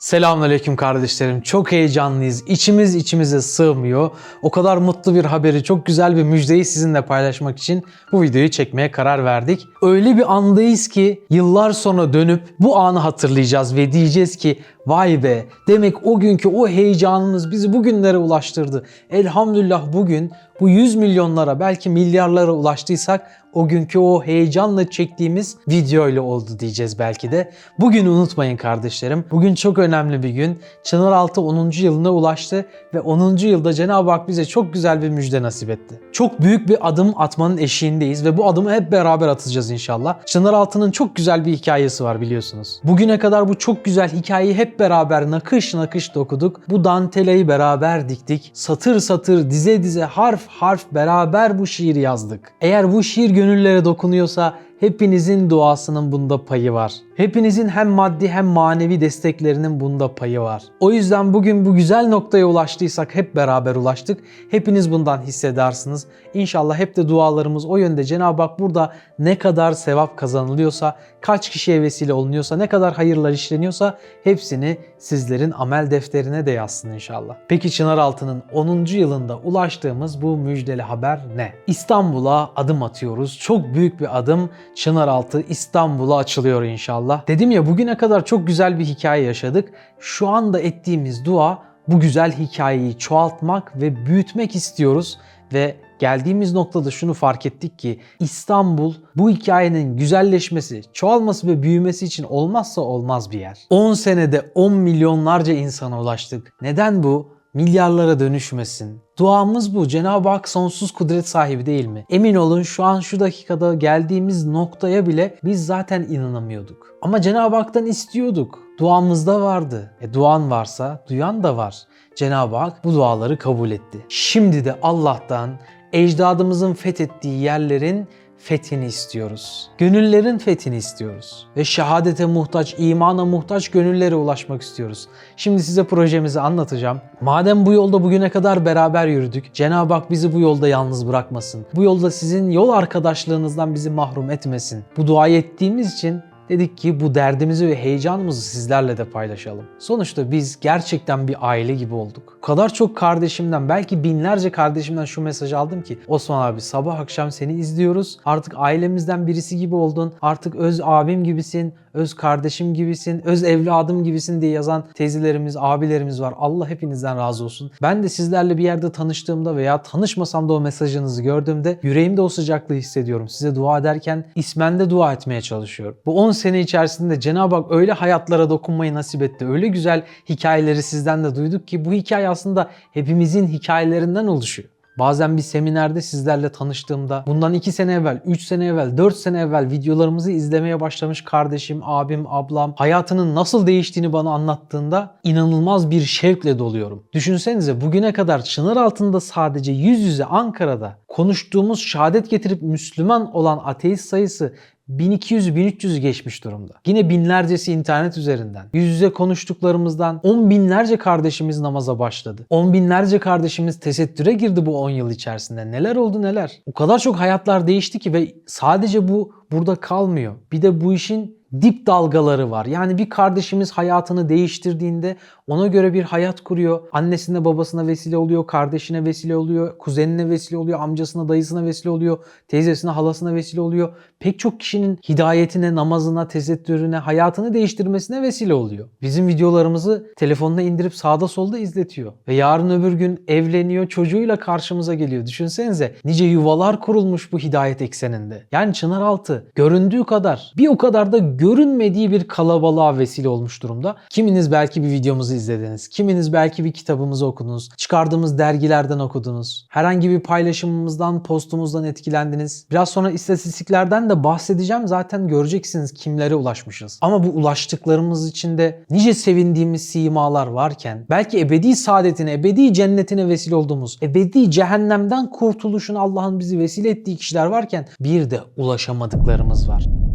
Selamünaleyküm kardeşlerim. Çok heyecanlıyız. İçimiz içimize sığmıyor. O kadar mutlu bir haberi, çok güzel bir müjdeyi sizinle paylaşmak için bu videoyu çekmeye karar verdik. Öyle bir andayız ki yıllar sonra dönüp bu anı hatırlayacağız ve diyeceğiz ki vay be demek o günkü o heyecanımız bizi bugünlere ulaştırdı. Elhamdülillah bugün bu 100 milyonlara belki milyarlara ulaştıysak o günkü o heyecanla çektiğimiz video ile oldu diyeceğiz belki de. Bugün unutmayın kardeşlerim. Bugün çok önemli bir gün. Çınaraltı 10. yılına ulaştı ve 10. yılda Cenab-ı Hak bize çok güzel bir müjde nasip etti. Çok büyük bir adım atmanın eşiğindeyiz ve bu adımı hep beraber atacağız inşallah. Çınaraltı'nın çok güzel bir hikayesi var biliyorsunuz. Bugüne kadar bu çok güzel hikayeyi hep beraber nakış nakış dokuduk. Bu dantelayı beraber diktik. Satır satır, dize dize, harf harf beraber bu şiiri yazdık. Eğer bu şiir gönüllere dokunuyorsa hepinizin duasının bunda payı var. Hepinizin hem maddi hem manevi desteklerinin bunda payı var. O yüzden bugün bu güzel noktaya ulaştıysak hep beraber ulaştık. Hepiniz bundan hissedersiniz. İnşallah hep de dualarımız o yönde. Cenab-ı Hak burada ne kadar sevap kazanılıyorsa, kaç kişiye vesile olunuyorsa, ne kadar hayırlar işleniyorsa hepsini sizlerin amel defterine de yazsın inşallah. Peki Çınaraltı'nın 10. yılında ulaştığımız bu müjdeli haber ne? İstanbul'a adım atıyoruz. Çok büyük bir adım. Çınaraltı İstanbul'a açılıyor inşallah. Dedim ya bugüne kadar çok güzel bir hikaye yaşadık. Şu anda ettiğimiz dua bu güzel hikayeyi çoğaltmak ve büyütmek istiyoruz ve geldiğimiz noktada şunu fark ettik ki İstanbul bu hikayenin güzelleşmesi, çoğalması ve büyümesi için olmazsa olmaz bir yer. 10 senede 10 milyonlarca insana ulaştık. Neden bu? Milyarlara dönüşmesin. Duamız bu. Cenab-ı Hak sonsuz kudret sahibi değil mi? Emin olun şu an şu dakikada geldiğimiz noktaya bile biz zaten inanamıyorduk. Ama Cenab-ı Hak'tan istiyorduk. Duamızda vardı. E duan varsa duyan da var. Cenab-ı Hak bu duaları kabul etti. Şimdi de Allah'tan ecdadımızın fethettiği yerlerin fethini istiyoruz. Gönüllerin fethini istiyoruz. Ve şehadete muhtaç, imana muhtaç gönüllere ulaşmak istiyoruz. Şimdi size projemizi anlatacağım. Madem bu yolda bugüne kadar beraber yürüdük, Cenab-ı Hak bizi bu yolda yalnız bırakmasın. Bu yolda sizin yol arkadaşlığınızdan bizi mahrum etmesin. Bu duayı ettiğimiz için dedik ki bu derdimizi ve heyecanımızı sizlerle de paylaşalım. Sonuçta biz gerçekten bir aile gibi olduk. O kadar çok kardeşimden belki binlerce kardeşimden şu mesajı aldım ki Osman abi sabah akşam seni izliyoruz. Artık ailemizden birisi gibi oldun. Artık öz abim gibisin, öz kardeşim gibisin, öz evladım gibisin diye yazan teyzelerimiz, abilerimiz var. Allah hepinizden razı olsun. Ben de sizlerle bir yerde tanıştığımda veya tanışmasam da o mesajınızı gördüğümde yüreğimde o sıcaklığı hissediyorum. Size dua ederken ismende dua etmeye çalışıyorum. Bu 10 sene içerisinde Cenab-ı Hak öyle hayatlara dokunmayı nasip etti. Öyle güzel hikayeleri sizden de duyduk ki bu hikaye aslında hepimizin hikayelerinden oluşuyor. Bazen bir seminerde sizlerle tanıştığımda bundan 2 sene evvel, 3 sene evvel, 4 sene evvel videolarımızı izlemeye başlamış kardeşim, abim, ablam hayatının nasıl değiştiğini bana anlattığında inanılmaz bir şevkle doluyorum. Düşünsenize bugüne kadar çınar altında sadece yüz yüze Ankara'da konuştuğumuz şehadet getirip Müslüman olan ateist sayısı 1200-1300'ü geçmiş durumda. Yine binlercesi internet üzerinden. Yüz yüze konuştuklarımızdan on binlerce kardeşimiz namaza başladı. On binlerce kardeşimiz tesettüre girdi bu 10 yıl içerisinde. Neler oldu neler. O kadar çok hayatlar değişti ki ve sadece bu burada kalmıyor. Bir de bu işin dip dalgaları var. Yani bir kardeşimiz hayatını değiştirdiğinde ona göre bir hayat kuruyor. Annesine babasına vesile oluyor, kardeşine vesile oluyor, kuzenine vesile oluyor, amcasına dayısına vesile oluyor, teyzesine halasına vesile oluyor. Pek çok kişinin hidayetine, namazına, tesettürüne, hayatını değiştirmesine vesile oluyor. Bizim videolarımızı telefonuna indirip sağda solda izletiyor. Ve yarın öbür gün evleniyor, çocuğuyla karşımıza geliyor. Düşünsenize nice yuvalar kurulmuş bu hidayet ekseninde. Yani Çınaraltı göründüğü kadar bir o kadar da görünmediği bir kalabalığa vesile olmuş durumda. Kiminiz belki bir videomuzu izlediniz. Kiminiz belki bir kitabımızı okudunuz. Çıkardığımız dergilerden okudunuz. Herhangi bir paylaşımımızdan, postumuzdan etkilendiniz. Biraz sonra istatistiklerden de bahsedeceğim. Zaten göreceksiniz kimlere ulaşmışız. Ama bu ulaştıklarımız içinde nice sevindiğimiz simalar varken belki ebedi saadetine, ebedi cennetine vesile olduğumuz, ebedi cehennemden kurtuluşun Allah'ın bizi vesile ettiği kişiler varken bir de ulaşamadıklarımız var.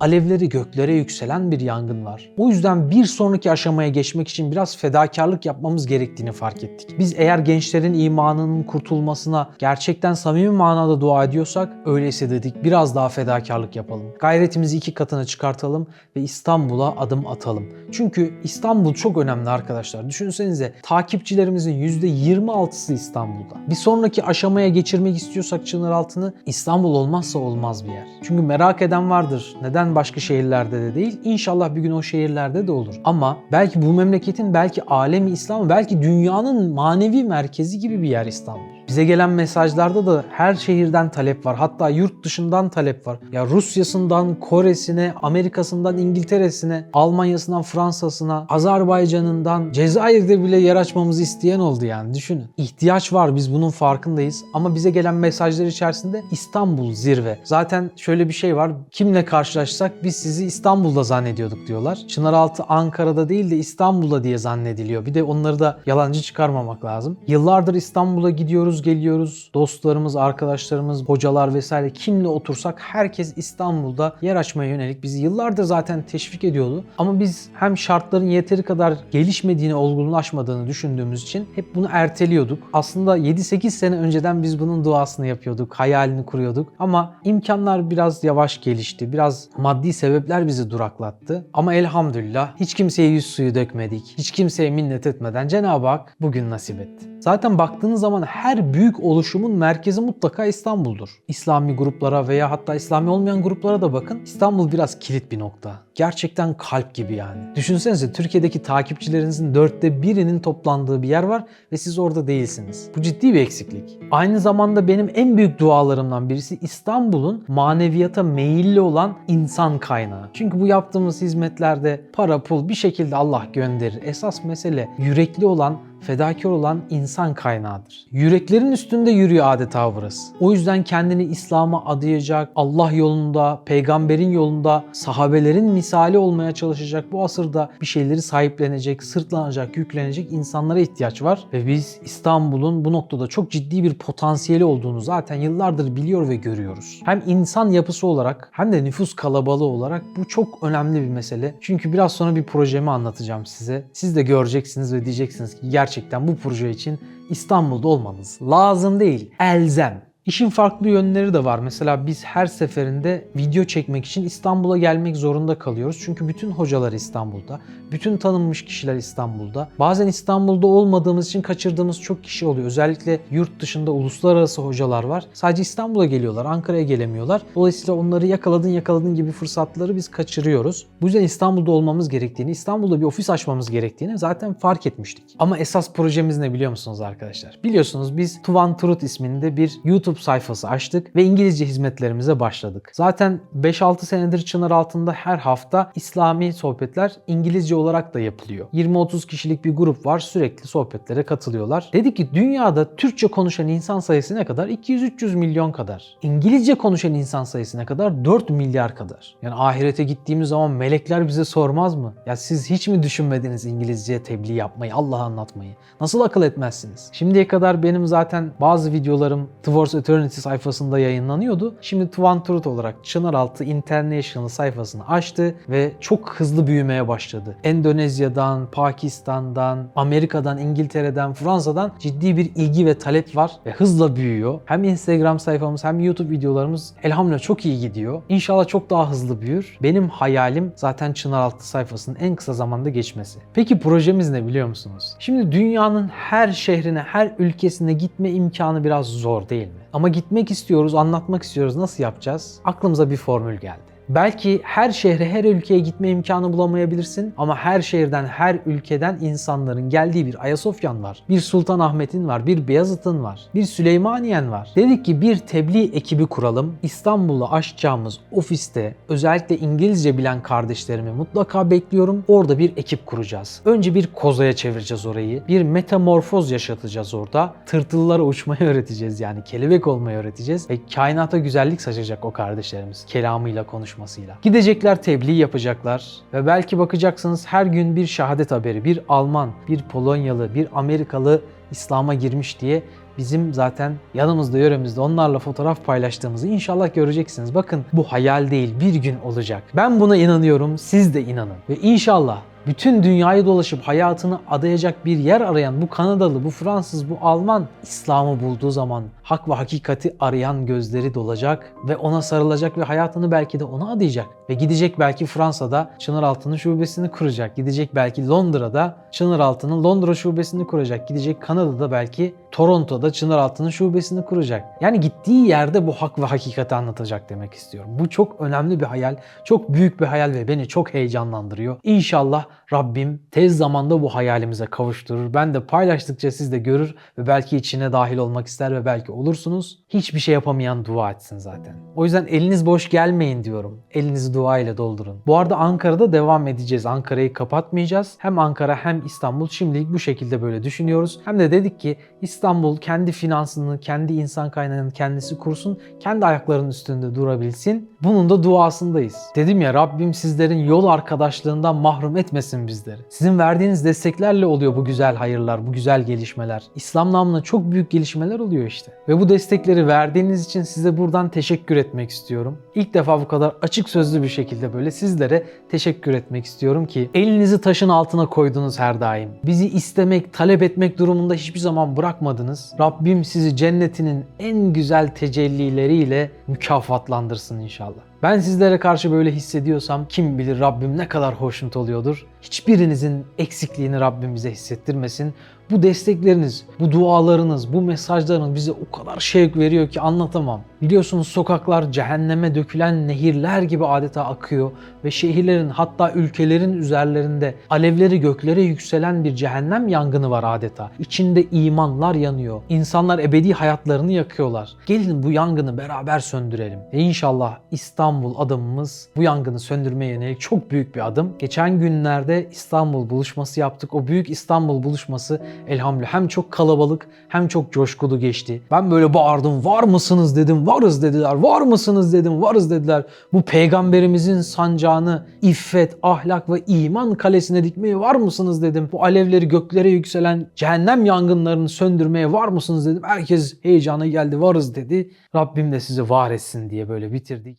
Alevleri göklere yükselen bir yangın var. O yüzden bir sonraki aşamaya geçmek için biraz fedakarlık yapmamız gerektiğini fark ettik. Biz eğer gençlerin imanının kurtulmasına gerçekten samimi manada dua ediyorsak öyleyse dedik biraz daha fedakarlık yapalım. Gayretimizi iki katına çıkartalım ve İstanbul'a adım atalım. Çünkü İstanbul çok önemli arkadaşlar. Düşünsenize takipçilerimizin %26'sı İstanbul'da. Bir sonraki aşamaya geçirmek istiyorsak Çınaraltı'nı İstanbul olmazsa olmaz bir yer. Çünkü merak eden vardır. Neden başka şehirlerde de değil? İnşallah bir gün o şehirlerde de olur. Ama belki bu memleketin, belki alemi İslam, belki dünyanın manevi merkezi gibi bir yer İstanbul. Bize gelen mesajlarda da her şehirden talep var. Hatta yurt dışından talep var. Ya Rusya'sından Kore'sine, Amerika'sından İngiltere'sine, Almanya'sından Fransa'sına, Azerbaycan'ından Cezayir'de bile yer açmamızı isteyen oldu yani düşünün. İhtiyaç var biz bunun farkındayız ama bize gelen mesajlar içerisinde İstanbul zirve. Zaten şöyle bir şey var. Kimle karşılaşsak biz sizi İstanbul'da zannediyorduk diyorlar. Çınaraltı Ankara'da değil de İstanbul'da diye zannediliyor. Bir de onları da yalancı çıkarmamak lazım. Yıllardır İstanbul'a gidiyoruz, geliyoruz. Dostlarımız, arkadaşlarımız, hocalar vesaire kimle otursak herkes İstanbul'da yer açmaya yönelik bizi yıllardır zaten teşvik ediyordu. Ama biz hem şartların yeteri kadar gelişmediğini, olgunlaşmadığını düşündüğümüz için hep bunu erteliyorduk. Aslında 7-8 sene önceden biz bunun duasını yapıyorduk, hayalini kuruyorduk. Ama imkanlar biraz yavaş gelişti. Biraz maddi sebepler bizi duraklattı. Ama elhamdülillah hiç kimseye yüz suyu dökmedik. Hiç kimseye minnet etmeden Cenab-ı Hak bugün nasip etti. Zaten baktığınız zaman her büyük oluşumun merkezi mutlaka İstanbul'dur. İslami gruplara veya hatta İslami olmayan gruplara da bakın. İstanbul biraz kilit bir nokta. Gerçekten kalp gibi yani. Düşünsenize Türkiye'deki takipçilerinizin dörtte birinin toplandığı bir yer var ve siz orada değilsiniz. Bu ciddi bir eksiklik. Aynı zamanda benim en büyük dualarımdan birisi İstanbul'un maneviyata meyilli olan insan kaynağı. Çünkü bu yaptığımız hizmetlerde para pul bir şekilde Allah gönderir. Esas mesele yürekli olan fedakar olan insan kaynağıdır. Yüreklerin üstünde yürüyor adeta burası. O yüzden kendini İslam'a adayacak, Allah yolunda, peygamberin yolunda, sahabelerin misali olmaya çalışacak bu asırda bir şeyleri sahiplenecek, sırtlanacak, yüklenecek insanlara ihtiyaç var. Ve biz İstanbul'un bu noktada çok ciddi bir potansiyeli olduğunu zaten yıllardır biliyor ve görüyoruz. Hem insan yapısı olarak hem de nüfus kalabalığı olarak bu çok önemli bir mesele. Çünkü biraz sonra bir projemi anlatacağım size. Siz de göreceksiniz ve diyeceksiniz ki gerçekten bu proje için İstanbul'da olmanız lazım değil, elzem. İşin farklı yönleri de var. Mesela biz her seferinde video çekmek için İstanbul'a gelmek zorunda kalıyoruz. Çünkü bütün hocalar İstanbul'da. Bütün tanınmış kişiler İstanbul'da. Bazen İstanbul'da olmadığımız için kaçırdığımız çok kişi oluyor. Özellikle yurt dışında uluslararası hocalar var. Sadece İstanbul'a geliyorlar, Ankara'ya gelemiyorlar. Dolayısıyla onları yakaladın yakaladın gibi fırsatları biz kaçırıyoruz. Bu yüzden İstanbul'da olmamız gerektiğini, İstanbul'da bir ofis açmamız gerektiğini zaten fark etmiştik. Ama esas projemiz ne biliyor musunuz arkadaşlar? Biliyorsunuz biz Tuvan Turut isminde bir YouTube sayfası açtık ve İngilizce hizmetlerimize başladık. Zaten 5-6 senedir Çınar altında her hafta İslami sohbetler İngilizce olarak da yapılıyor. 20-30 kişilik bir grup var sürekli sohbetlere katılıyorlar. Dedik ki dünyada Türkçe konuşan insan sayısı ne kadar? 200-300 milyon kadar. İngilizce konuşan insan sayısı ne kadar? 4 milyar kadar. Yani ahirete gittiğimiz zaman melekler bize sormaz mı? Ya siz hiç mi düşünmediniz İngilizce tebliğ yapmayı, Allah'ı anlatmayı? Nasıl akıl etmezsiniz? Şimdiye kadar benim zaten bazı videolarım Towards Eternity sayfasında yayınlanıyordu. Şimdi Tuvan Turut olarak Çınaraltı International sayfasını açtı ve çok hızlı büyümeye başladı. Endonezya'dan, Pakistan'dan, Amerika'dan, İngiltere'den, Fransa'dan ciddi bir ilgi ve talep var ve hızla büyüyor. Hem Instagram sayfamız hem YouTube videolarımız elhamdülillah çok iyi gidiyor. İnşallah çok daha hızlı büyür. Benim hayalim zaten Çınaraltı sayfasının en kısa zamanda geçmesi. Peki projemiz ne biliyor musunuz? Şimdi dünyanın her şehrine, her ülkesine gitme imkanı biraz zor değil mi? Ama gitmek istiyoruz, anlatmak istiyoruz. Nasıl yapacağız? Aklımıza bir formül geldi. Belki her şehre, her ülkeye gitme imkanı bulamayabilirsin ama her şehirden, her ülkeden insanların geldiği bir Ayasofyan var. Bir Sultanahmet'in var, bir Beyazıt'ın var, bir Süleymaniyen var. Dedik ki bir tebliğ ekibi kuralım. İstanbul'da açacağımız ofiste özellikle İngilizce bilen kardeşlerimi mutlaka bekliyorum. Orada bir ekip kuracağız. Önce bir kozaya çevireceğiz orayı. Bir metamorfoz yaşatacağız orada. Tırtıllara uçmayı öğreteceğiz yani kelebek olmayı öğreteceğiz ve kainata güzellik saçacak o kardeşlerimiz kelamıyla konuşmasıyla. Gidecekler tebliğ yapacaklar ve belki bakacaksınız her gün bir şehadet haberi, bir Alman, bir Polonyalı, bir Amerikalı İslam'a girmiş diye bizim zaten yanımızda yöremizde onlarla fotoğraf paylaştığımızı inşallah göreceksiniz. Bakın bu hayal değil bir gün olacak. Ben buna inanıyorum siz de inanın. Ve inşallah bütün dünyayı dolaşıp hayatını adayacak bir yer arayan bu Kanadalı, bu Fransız, bu Alman İslam'ı bulduğu zaman hak ve hakikati arayan gözleri dolacak ve ona sarılacak ve hayatını belki de ona adayacak. Ve gidecek belki Fransa'da Çınaraltı'nın şubesini kuracak. Gidecek belki Londra'da Çınaraltı'nın Londra şubesini kuracak. Gidecek Kanada'da belki Toronto'da Çınaraltı'nın şubesini kuracak. Yani gittiği yerde bu hak ve hakikati anlatacak demek istiyorum. Bu çok önemli bir hayal, çok büyük bir hayal ve beni çok heyecanlandırıyor. İnşallah Rabbim tez zamanda bu hayalimize kavuşturur. Ben de paylaştıkça siz de görür ve belki içine dahil olmak ister ve belki olursunuz. Hiçbir şey yapamayan dua etsin zaten. O yüzden eliniz boş gelmeyin diyorum. Elinizi dua ile doldurun. Bu arada Ankara'da devam edeceğiz. Ankara'yı kapatmayacağız. Hem Ankara hem İstanbul şimdilik bu şekilde böyle düşünüyoruz. Hem de dedik ki İstanbul kendi finansını, kendi insan kaynağını kendisi kursun. Kendi ayaklarının üstünde durabilsin. Bunun da duasındayız. Dedim ya Rabbim sizlerin yol arkadaşlığından mahrum etmesin bizleri. Sizin verdiğiniz desteklerle oluyor bu güzel hayırlar, bu güzel gelişmeler. İslam namına çok büyük gelişmeler oluyor işte. Ve bu destekleri verdiğiniz için size buradan teşekkür etmek istiyorum. İlk defa bu kadar açık sözlü bir şekilde böyle sizlere teşekkür etmek istiyorum ki elinizi taşın altına koydunuz her daim. Bizi istemek, talep etmek durumunda hiçbir zaman bırakmadınız. Rabbim sizi cennetinin en güzel tecellileriyle mükafatlandırsın inşallah. Ben sizlere karşı böyle hissediyorsam kim bilir Rabbim ne kadar hoşnut oluyordur. Hiçbirinizin eksikliğini Rabbim bize hissettirmesin. Bu destekleriniz, bu dualarınız, bu mesajlarınız bize o kadar şevk veriyor ki anlatamam. Biliyorsunuz sokaklar cehenneme dökülen nehirler gibi adeta akıyor ve şehirlerin hatta ülkelerin üzerlerinde alevleri göklere yükselen bir cehennem yangını var adeta. İçinde imanlar yanıyor. İnsanlar ebedi hayatlarını yakıyorlar. Gelin bu yangını beraber söndürelim. Ve inşallah İstanbul adımımız bu yangını söndürmeye yönelik çok büyük bir adım. Geçen günlerde İstanbul buluşması yaptık. O büyük İstanbul buluşması elhamdülillah hem çok kalabalık hem çok coşkulu geçti. Ben böyle bağırdım var mısınız dedim varız dediler var mısınız dedim varız dediler. Bu peygamberimizin sancağını iffet, ahlak ve iman kalesine dikmeye var mısınız dedim. Bu alevleri göklere yükselen cehennem yangınlarını söndürmeye var mısınız dedim. Herkes heyecana geldi varız dedi. Rabbim de sizi var etsin diye böyle bitirdik.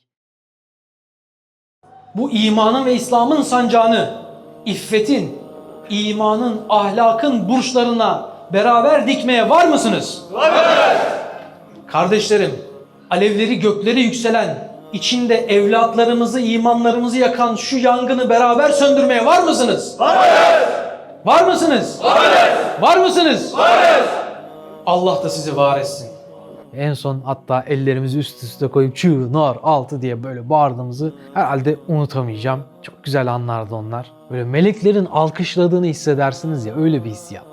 Bu imanın ve İslam'ın sancağını, iffetin, imanın, ahlakın burçlarına beraber dikmeye var mısınız? Kardeşlerim, alevleri göklere yükselen, içinde evlatlarımızı, imanlarımızı yakan şu yangını beraber söndürmeye var mısınız? Varız! Var mısınız? Varız! Var mısınız? Varız! Allah da sizi var etsin. En son hatta ellerimizi üst üste koyup çığ, nar, altı diye böyle bağırdığımızı herhalde unutamayacağım. Çok güzel anlardı onlar. Böyle meleklerin alkışladığını hissedersiniz ya öyle bir hissiyattı.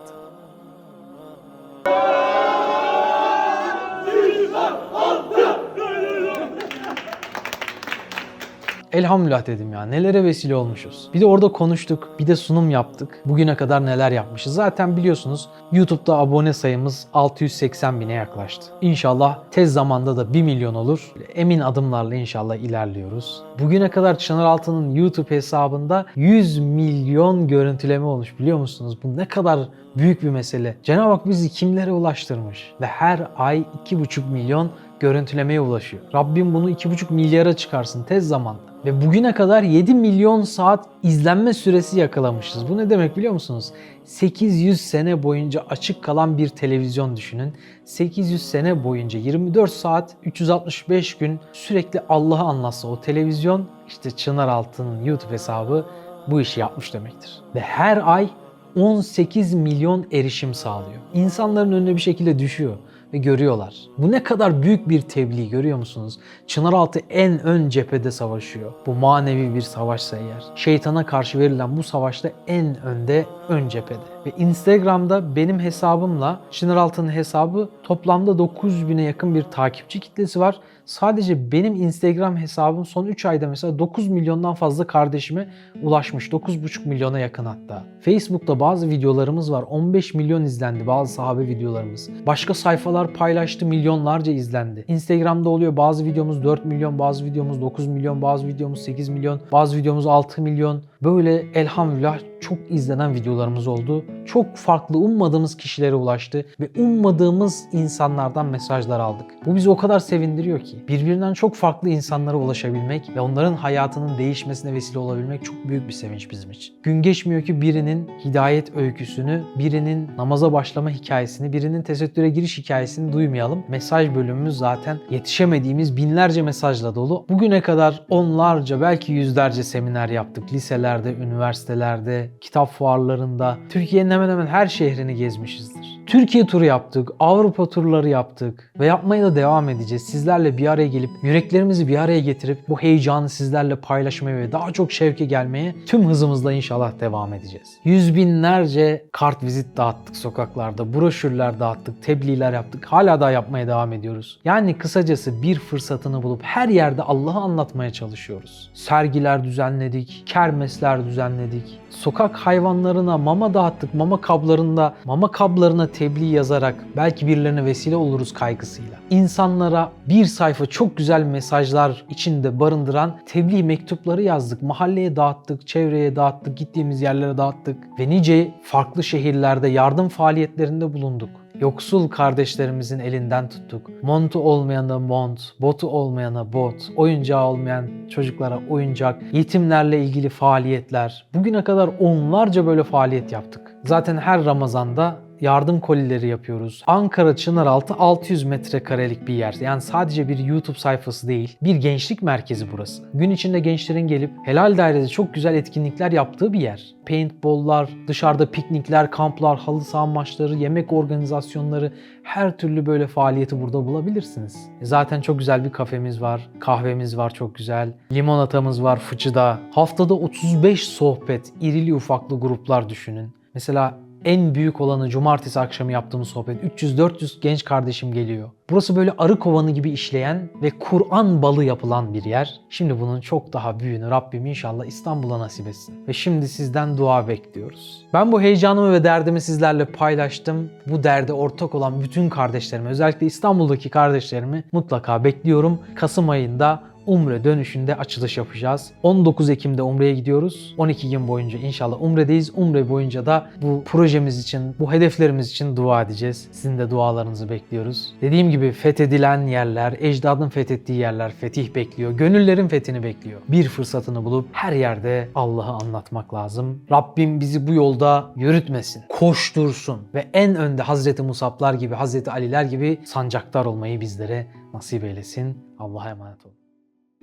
Elhamdülillah dedim ya nelere vesile olmuşuz. Bir de orada konuştuk, bir de sunum yaptık. Bugüne kadar neler yapmışız. Zaten biliyorsunuz YouTube'da abone sayımız 680 bine yaklaştı. İnşallah tez zamanda da 1 milyon olur. Emin adımlarla inşallah ilerliyoruz. Bugüne kadar Çınaraltı'nın YouTube hesabında 100 milyon görüntüleme olmuş biliyor musunuz? Bu ne kadar büyük bir mesele. Cenab-ı Hak bizi kimlere ulaştırmış ve her ay 2,5 milyon görüntülemeye ulaşıyor. Rabbim bunu 2,5 milyara çıkarsın tez zamanda. Ve bugüne kadar 7 milyon saat izlenme süresi yakalamışız. Bu ne demek biliyor musunuz? 800 sene boyunca açık kalan bir televizyon düşünün. 800 sene boyunca 24 saat 365 gün sürekli Allah'ı anlatsa o televizyon işte Çınaraltı'nın YouTube hesabı bu işi yapmış demektir. Ve her ay 18 milyon erişim sağlıyor. İnsanların önüne bir şekilde düşüyor ve görüyorlar. Bu ne kadar büyük bir tebliğ görüyor musunuz? Çınaraltı en ön cephede savaşıyor. Bu manevi bir savaşsa eğer. Şeytana karşı verilen bu savaşta en önde, ön cephede. Ve Instagram'da benim hesabımla Çınaraltı'nın hesabı toplamda 9000'e yakın bir takipçi kitlesi var. Sadece benim Instagram hesabım son 3 ayda mesela 9 milyondan fazla kardeşime ulaşmış. 9,5 milyona yakın hatta. Facebook'ta bazı videolarımız var. 15 milyon izlendi bazı sahabe videolarımız. Başka sayfalar paylaştı milyonlarca izlendi. Instagram'da oluyor bazı videomuz 4 milyon, bazı videomuz 9 milyon, bazı videomuz 8 milyon, bazı videomuz 6 milyon. Böyle elhamdülillah çok izlenen videolarımız oldu. Çok farklı ummadığımız kişilere ulaştı ve ummadığımız insanlardan mesajlar aldık. Bu bizi o kadar sevindiriyor ki. Birbirinden çok farklı insanlara ulaşabilmek ve onların hayatının değişmesine vesile olabilmek çok büyük bir sevinç bizim için. Gün geçmiyor ki birinin hidayet öyküsünü, birinin namaza başlama hikayesini, birinin tesettüre giriş hikayesini duymayalım. Mesaj bölümümüz zaten yetişemediğimiz binlerce mesajla dolu. Bugüne kadar onlarca belki yüzlerce seminer yaptık. Liselerde, üniversitelerde, kitap fuarlarında. Türkiye'nin hemen hemen her şehrini gezmişizdir. Türkiye turu yaptık, Avrupa turları yaptık ve yapmaya da devam edeceğiz. Sizlerle bir araya gelip yüreklerimizi bir araya getirip bu heyecanı sizlerle paylaşmaya ve daha çok şevke gelmeye tüm hızımızla inşallah devam edeceğiz. Yüz binlerce kart vizit dağıttık sokaklarda, broşürler dağıttık, tebliğler yaptık. Hala daha yapmaya devam ediyoruz. Yani kısacası bir fırsatını bulup her yerde Allah'ı anlatmaya çalışıyoruz. Sergiler düzenledik, kermesler düzenledik. Sokak hayvanlarına mama dağıttık. Mama kablarında, mama kablarına tebliğ yazarak belki birilerine vesile oluruz kaygısıyla. İnsanlara bir sayfa çok güzel mesajlar içinde barındıran tebliğ mektupları yazdık. Mahalleye dağıttık, çevreye dağıttık, gittiğimiz yerlere dağıttık ve nice farklı şehirlerde yardım faaliyetlerinde bulunduk. Yoksul kardeşlerimizin elinden tuttuk. Montu olmayana mont, botu olmayana bot, oyuncağı olmayan çocuklara oyuncak, yetimlerle ilgili faaliyetler. Bugüne kadar onlarca böyle faaliyet yaptık. Zaten her Ramazan'da yardım kolileri yapıyoruz. Ankara Çınaraltı 600 metrekarelik bir yer. Yani sadece bir YouTube sayfası değil, bir gençlik merkezi burası. Gün içinde gençlerin gelip Helal Daire'de çok güzel etkinlikler yaptığı bir yer. Paintball'lar, dışarıda piknikler, kamplar, halı saha maçları, yemek organizasyonları, her türlü böyle faaliyeti burada bulabilirsiniz. E Zaten çok güzel bir kafemiz var, kahvemiz var çok güzel, limonatamız var fıçıda. Haftada 35 sohbet, irili ufaklı gruplar düşünün. Mesela en büyük olanı cumartesi akşamı yaptığımız sohbet. 300-400 genç kardeşim geliyor. Burası böyle arı kovanı gibi işleyen ve Kur'an balı yapılan bir yer. Şimdi bunun çok daha büyüğünü Rabbim inşallah İstanbul'a nasip etsin. Ve şimdi sizden dua bekliyoruz. Ben bu heyecanımı ve derdimi sizlerle paylaştım. Bu derde ortak olan bütün kardeşlerimi, özellikle İstanbul'daki kardeşlerimi mutlaka bekliyorum. Kasım ayında Umre dönüşünde açılış yapacağız. 19 Ekim'de Umre'ye gidiyoruz. 12 gün boyunca inşallah Umre'deyiz. Umre boyunca da bu projemiz için, bu hedeflerimiz için dua edeceğiz. Sizin de dualarınızı bekliyoruz. Dediğim gibi fethedilen yerler, ecdadın fethettiği yerler fetih bekliyor. Gönüllerin fethini bekliyor. Bir fırsatını bulup her yerde Allah'ı anlatmak lazım. Rabbim bizi bu yolda yürütmesin. Koştursun ve en önde Hazreti Musablar gibi, Hazreti Aliler gibi sancaktar olmayı bizlere nasip eylesin. Allah'a emanet olun.